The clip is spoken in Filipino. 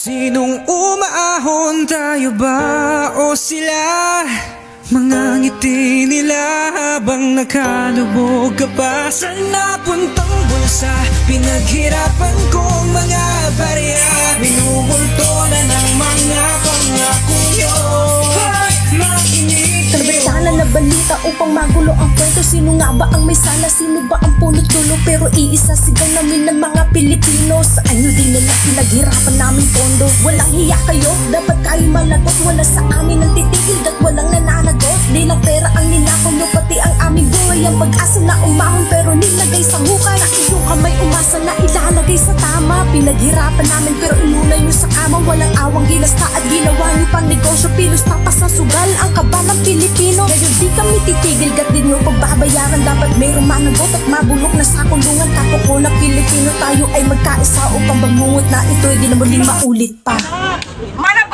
Sinong umaahon tayo ba? O sila? Mga ngiti nila habang nakalubog ka pa. Sa napuntang bulsa Pinaghirapan kong mga barya balita upang magulo ang kwento. Sino nga ba ang may sala? Sino ba ang punot dulo? Pero iisa sigaw namin ng mga Pilipino. Sa anyo din nila pinaghirapan namin pondo. Walang hiya kayo, dapat kayo malagot. Wala sa amin ang titigil at walang nananagot. Di lang pera ang ninakaw nyo, pati ang aming buhay. Ang pag-asa na umahon pero nilagay sa hukay Sa iyong kamay umasa na ilalagay sa tama. Pinaghirapan namin pero inuna nyo sa kama. Walang awang ginasta at ginawa nyo pang negosyo Pilos tapas sa sugal ang kabalang Pilipino. Ngayon di kami titigil gat din nyo pagbabayaran. Dapat mayroong managot at mabulok na sa kulungan. Kako ko na Pilipino tayo ay magkaisa Upang bangungot na ito'y di na muling maulit pa. Mana